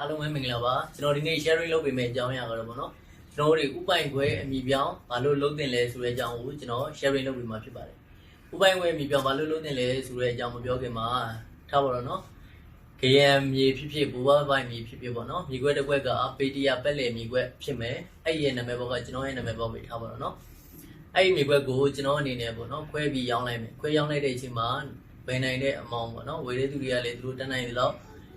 အားလုံးပဲမင်္ဂလာပါကျွန်တော်ဒီနေ့ sharing လုပ်ပေးမယ့်အကြောင်းအရာကတော့ပေါ့နော်ကျွန်တော်တို့ဥပိုင်ခွဲအမိပြောင်းဘာလို့လုပ်တင်လဲဆိုတဲ့အကြောင်းကိုကျွန်တော် sharing လုပ်ပေးမှာဖြစ်ပါတယ်ဥပိုင်ခွဲအမိပြောင်းဘာလို့လုပ်တင်လဲဆိုတဲ့အကြောင်းမပြောခင်မှာထားပါတော့နော် KM မြေဖြစ်ဖြစ်ဘူဘပိုင်မြေဖြစ်ဖြစ်ပေါ့နော်မြေခွဲတစ်ခွက်ကပေတီယာပက်လေမြေခွဲဖြစ်မယ်အဲ့ဒီရဲ့နာမည်ဘောကကျွန်တော်ရဲ့နာမည်ဘောပဲထားပါတော့နော်အဲ့ဒီမြေခွဲကိုကျွန်တော်အနေနဲ့ပေါ့နော်ခွဲပြီးရောင်းလိုက်မယ်ခွဲရောင်းလိုက်တဲ့အချိန်မှာဘယ်နိုင်တဲ့အမောင်းပေါ့နော်ဝယ်တဲ့သူတွေကလည်းသူတို့တက်နိုင်တယ်လို့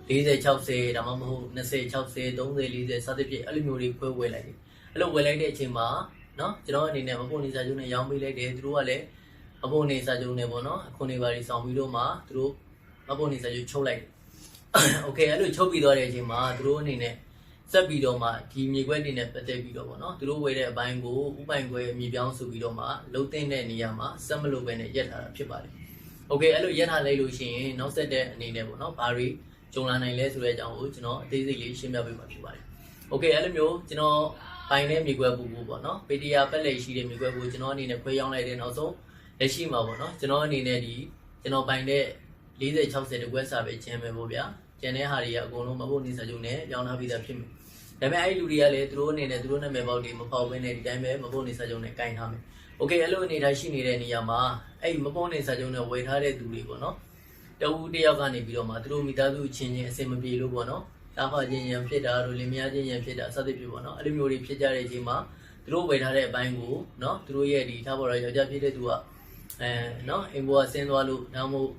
40 60ဒါမှမဟုတ်20 60 30 40စသဖြင့်အဲ့လိုမျိုးတွေခွဲဝယ်လိုက်တယ်အဲ့လိုဝယ်လိုက်တဲ့အချိန်မှာเนาะကျွန်တော်အနေနဲ့မဖို့နေစာချုပ်နဲ့ရောင်းပေးလိုက်တယ်သူတို့ကလည်းမဖို့နေစာချုပ်နဲ့ပေါ့နော်အခုနေပါရီဆောင်ပြီးတော့မှသူတို့မဖို့နေစာချုပ်ချုပ်လိုက်တယ်โอเคအဲ့လိုချုပ်ပြီးသွားတဲ့အချိန်မှာသူတို့အနေနဲ့စက်ပြီးတော့မှဒီမြေခွက်တွေနဲ့ပတ်သက်ပြီးတော့ပေါ့နော်သူတို့ဝယ်တဲ့အပိုင်းကိုဥပိုင်ခွဲမြေပြောင်းဆိုပြီးတော့မှလုံးသိမ့်တဲ့နေရာမှာစက်မလို့ပဲနဲ့ရက်ထားတာဖြစ်ပါတယ်โอเคအဲ့လိုရက်ထားလိုက်လို့ရှိရင်နောက်ဆက်တဲ့အနေနဲ့ပေါ့နော်ဘာတွေ ကြုံလာနိုင်လဲဆိုတဲ့အကြောင်းကိုကျွန်တော်အသေးစိတ်လေးရှင်းပြပေးမှာဖြစ်ပါတယ်။ Okay အဲ့လိုမျိုးကျွန်တော်ပိုင်တဲ့မြေကွက်ပူပူပေါ့နော်။ PTR ပက်လက်ရှိတဲ့မြေကွက်ပူကျွန်တော်အနေနဲ့ခွဲရောင်းလိုက်တဲ့နောက်ဆုံးလက်ရှိမှာပေါ့နော်ကျွန်တော်အနေနဲ့ဒီကျွန်တော်ပိုင်တဲ့40 60တကွက်စာပဲကျန်မယ်ပေါ့ဗျာ။ကျန်တဲ့ဟာတွေကအကုန်လုံးမဟုတ်နေစာချုပ်နဲ့ရောင်းထားပြီးသားဖြစ်မယ်။ဒါပေမဲ့အဲ့ဒီလူတွေကလည်းသူတို့အနေနဲ့သူတို့နာမည်ပေါက်တွေမပေါက်ဘဲနဲ့ဒီတိုင်းပဲမဟုတ်နေစာချုပ်နဲ့ကင်ထားမယ်။ Okay အဲ့လိုအနေထားရှိနေတဲ့နေရာမှာအဲ့ဒီမပေါက်နေစာချုပ်နဲ့ဝယ်ထားတဲ့သူတွေပေါ့နော်။ တဝူတယောက်ကနေပြီးတော့မှသူတို့မိသားစုချင်းချင်းအဆင်မပြေလို့ပေါ့နော်။တာဖချင်းရန်ဖြစ်တာတို့လင်မယားချင်းရန်ဖြစ်တာစသဖြင့်ပေါ့နော်။အဲ့လိုမျိုးတွေဖြစ်ကြတဲ့အချိန်မှာသူတို့ဝယ်ထားတဲ့အပိုင်းကိုနော်သူတို့ရဲ့ဒီထားပေါ်တော့ယောက်ျားဖြစ်တဲ့သူကအဲနော်အိမ်ဘောကဆင်းသွားလို့ဒါမှမဟုတ်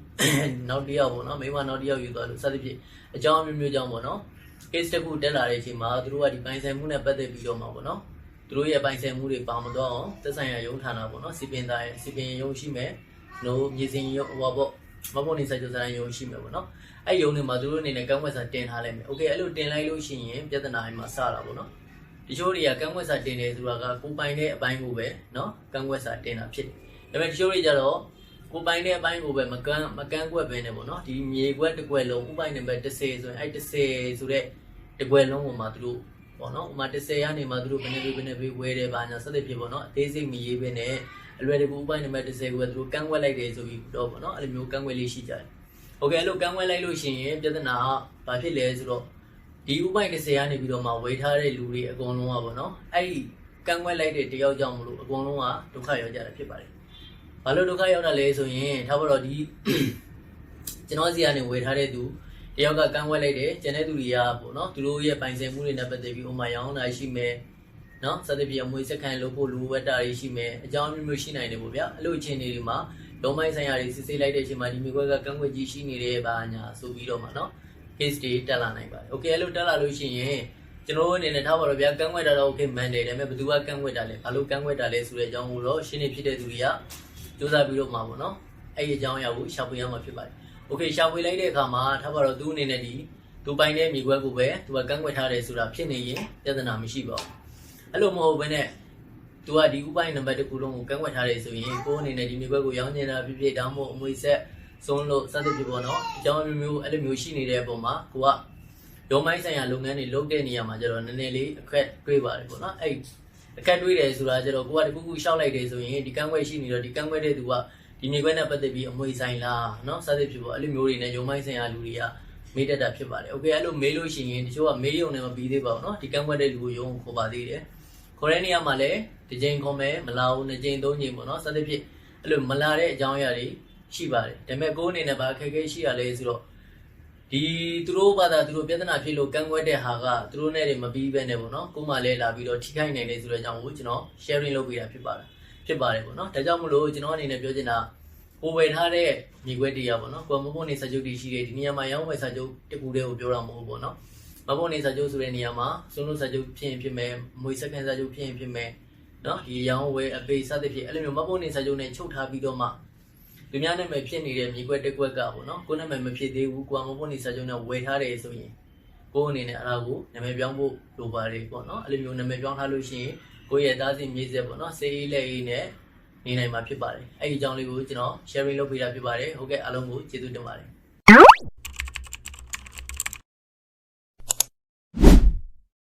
နောက်တစ်ယောက်ပေါ့နော်မိန်းမနောက်တစ်ယောက်ယူသွားလို့စသဖြင့်အကြောင်းအမျိုးမျိုးကြောင့်ပေါ့နော်။ case တစ်ခုတက်လာတဲ့အချိန်မှာသူတို့ကဒီပိုင်ဆိုင်မှုနဲ့ပတ်သက်ပြီးတော့မှပေါ့နော်။သူတို့ရဲ့ပိုင်ဆိုင်မှုတွေပါမတော့အောင်သက်ဆိုင်ရာရုံးဌာနပေါ့နော်စီပင်သားရဲ့စီပင်ရုံးရှိမယ်။တို့မြေစင်ရုံးဟိုပါပေါ့ မဖို့နေစာချုပ်စာရင်းရုံရှိမယ်ပေါ့နော်အဲ့ရုံတွေမှာသူတို့အနေနဲ့ကန့်ကွက်စာတင်ထားလိုက်မယ်โอเคအဲ့လိုတင်လိုက်လို့ရှိရင်ပြဿနာတွေမှာစတာပေါ့နော်တချို့တွေကကန့်ကွက်စာတင်တယ်ဆိုတာကကိုပိုင်တဲ့အပိုင်းကိုပဲနော်ကန့်ကွက်စာတင်တာဖြစ်တယ်ဒါပေမဲ့တချို့တွေကြတော့ကိုပိုင်တဲ့အပိုင်းကိုပဲမကန့်မကန့်ကွက်ပဲနဲ့ပေါ့နော်ဒီမြေကွက်တစ်ကွက်လုံးဥပိုင်နံပါတ်30ဆိုရင်အဲ့30ဆိုတဲ့တစ်ကွက်လုံးကိုမှသူတို့ပေါ့နော်ဥမာ30ရနေမှသူတို့ဘယ်နဲ့ဘယ်နဲ့ဘယ်ဝဲတယ်ပါညာစသဖြင့်ပေါ့နော်အသေးစိတ်မရေးဘဲနဲ့ အလွယ်တကူဥပိုင်နံပါတ်30ကိုပဲသူတို့ကန့်ကွက်လိုက်တယ်ဆိုပြီးတော့ပေါ့နော်အဲ့လိုမျိုးကန့်ကွက်လေးရှိကြတယ်โอเคအဲ့လိုကန့်ကွက်လိုက်လို့ရှိရင်ပြဿနာကဘာဖြစ်လဲဆိုတော့ဒီဥပိုင်30ကနေပြီးတော့မှဝေထားတဲ့လူတွေအကုန်လုံးကပေါ့နော်အဲ့ဒီကန့်ကွက်လိုက်တဲ့တယောက်ကြောင့်မလို့အကုန်လုံးကဒုက္ခရောက်ကြတာဖြစ်ပါတယ်ဘာလို့ဒုက္ခရောက်တာလဲဆိုရင်ထားပါတော့ဒီကျွန်တော်စီကနေဝေထားတဲ့သူတယောက်ကကန့်ကွက်လိုက်တယ်ကျန်တဲ့သူတွေကပေါ့နော်သူတို့ရဲ့ပိုင်ဆိုင်မှုတွေနဲ့ပတ်သက်ပြီးဥမာရောင်းတာရှိမယ် နော်စသဖြင့်အမွေစက္ကန့်လုပ်ဖို့လူဝက်တာတွေရှိမယ်အကြောင်းမျိုးမျိုးရှိနိုင်တယ်ပေါ့ဗျာအဲ့လိုအခြေအနေတွေမှာလုံးမိုင်းဆိုင်ရာတွေစစ်ဆေးလိုက်တဲ့အချိန်မှာဒီမျိုးကွက်ကကန့်ကွက်ကြီးရှိနေတယ်ဘာညာဆိုပြီးတော့မှနော် case တွေတက်လာနိုင်ပါတယ်။ Okay အဲ့လိုတက်လာလို့ရှိရင်ကျွန်တော်တို့အနေနဲ့ထားပါတော့ဗျာကန့်ကွက်တာတော့ okay မှန်တယ်ဒါပေမဲ့ဘယ်သူကကန့်ကွက်တာလဲဘာလို့ကန့်ကွက်တာလဲဆိုတဲ့အကြောင်းကိုတော့ရှင်းနေဖြစ်တဲ့သူတွေကစူးစမ်းပြီးတော့မှာပေါ့နော်။အဲ့ဒီအကြောင်းအရာကိုရှာဖွေရမှာဖြစ်ပါတယ်။ Okay ရှာဖွေလိုက်တဲ့အခါမှာထားပါတော့သူအနေနဲ့ဒီသူပိုင်တဲ့မြေခွက်ကိုပဲသူကကန့်ကွက်ထားတယ်ဆိုတာဖြစ်နေရင်ပြဿနာမရှိပါဘူး။ အဲ့လိုမဟုတ်ဘဲနဲ့သူကဒီဥပိုင်နံပါတ်တစ်ခုလုံးကိုကန့်ကွက်ထားတယ်ဆိုရင်ကိုယ်အနေနဲ့ဒီမြေခွက်ကိုရောင်းနေတာဖြစ်ဖြစ်ဒါမှမဟုတ်အမွေဆက်စွန်းလို့စသဖြင့်ပေါ့နော်အကြောင်းမျိုးမျိုးအဲ့လိုမျိုးရှိနေတဲ့အပေါ်မှာကိုကရုံးမိုင်းဆိုင်ရာလုပ်ငန်းတွေလုပ်တဲ့နေရာမှာကျတော့နည်းနည်းလေးအခက်တွေးပါတယ်ပေါ့နော်အဲ့အခက်တွေးတယ်ဆိုတာကျတော့ကိုကတခုခုရှောက်လိုက်တယ်ဆိုရင်ဒီကန့်ကွက်ရှိနေတော့ဒီကန့်ကွက်တဲ့သူကဒီမြေခွက်နဲ့ပတ်သက်ပြီးအမွေဆိုင်လားနော်စသဖြင့်ပေါ့အဲ့လိုမျိုးတွေနဲ့ရုံးမိုင်းဆိုင်ရာလူတွေကမေးတတ်တာဖြစ်ပါတယ်။ Okay အဲ့လိုမေးလို့ရှိရင်တချို့ကမေးရုံနဲ့မပြီးသေးပါဘူးเนาะဒီကန့်ကွက်တဲ့လူကိုရုံးခေါ်ပါသေးတယ်။ ခေါ်တဲ့နေရာမှာလည်းတစ်ကြိမ်ခေါ်မယ်မလာဘူးနှစ်ကြိမ်သုံးကြိမ်ပေါ့နော်စသဖြင့်အဲ့လိုမလာတဲ့အကြောင်းအရာတွေရှိပါတယ်ဒါပေမဲ့ကိုယ်အနေနဲ့ဘာအခက်အခဲရှိရလဲဆိုတော့ဒီသူတို့ဘာသာသူတို့ပြဿနာဖြစ်လို့ကန့်ကွက်တဲ့ဟာကသူတို့နဲ့တွေမပြီးပဲနဲ့ပေါ့နော်ကိုယ်မှလည်းလာပြီးတော့ထိခိုက်နိုင်တယ်ဆိုတဲ့အကြောင်းကိုကျွန်တော် sharing လုပ်ပေးတာဖြစ်ပါတယ်ဖြစ်ပါတယ်ပေါ့နော်ဒါကြောင့်မလို့ကျွန်တော်အနေနဲ့ပြောချင်တာဟိုဝယ်ထားတဲ့မြေခွဲတရားပေါ့နော်ကိုယ်မဟုတ်နေစာချုပ်တွေရှိတယ်ဒီနေရာမှာရောင်းဝယ်စာချုပ်တကူတည်းကိုပြောတာမဟုတ်ဘူးပေါ့နော် မဖို့နေစာချုပ်ဆိုတဲ့နေရာမှာစွန်းလို့စာချုပ်ဖြစ်ရင်ဖြစ်မယ်မွေစက္ကန့်စာချုပ်ဖြစ်ရင်ဖြစ်မယ်နော်ဒီရောင်းဝယ်အပေစသဖြင့်အဲ့လိုမျိုးမဖို့နေစာချုပ်နဲ့ချုပ်ထားပြီးတော့မှလူများနာမည်ဖြစ်နေတဲ့မြေကွက်တက်ကွက်ကပေါ့နော်ကိုယ်နာမည်မဖြစ်သေးဘူးကိုယ်မဖို့နေစာချုပ်နဲ့ဝယ်ထားတယ်ဆိုရင်ကိုယ်အနေနဲ့အဲ့ဒါကိုနာမည်ပြောင်းဖို့လိုပါတယ်ပေါ့နော်အဲ့လိုမျိုးနာမည်ပြောင်းထားလို့ရှိရင်ကိုယ့်ရဲ့သားစီမြေဆက်ပေါ့နော်စေးအေးလက်အေးနဲ့နေနိုင်မှာဖြစ်ပါတယ်အဲ့ဒီအကြောင်းလေးကိုကျွန်တော် sharing လုပ်ပေးတာဖြစ်ပါတယ်ဟုတ်ကဲ့အားလုံးကိုကျေးဇူးတင်ပါတယ်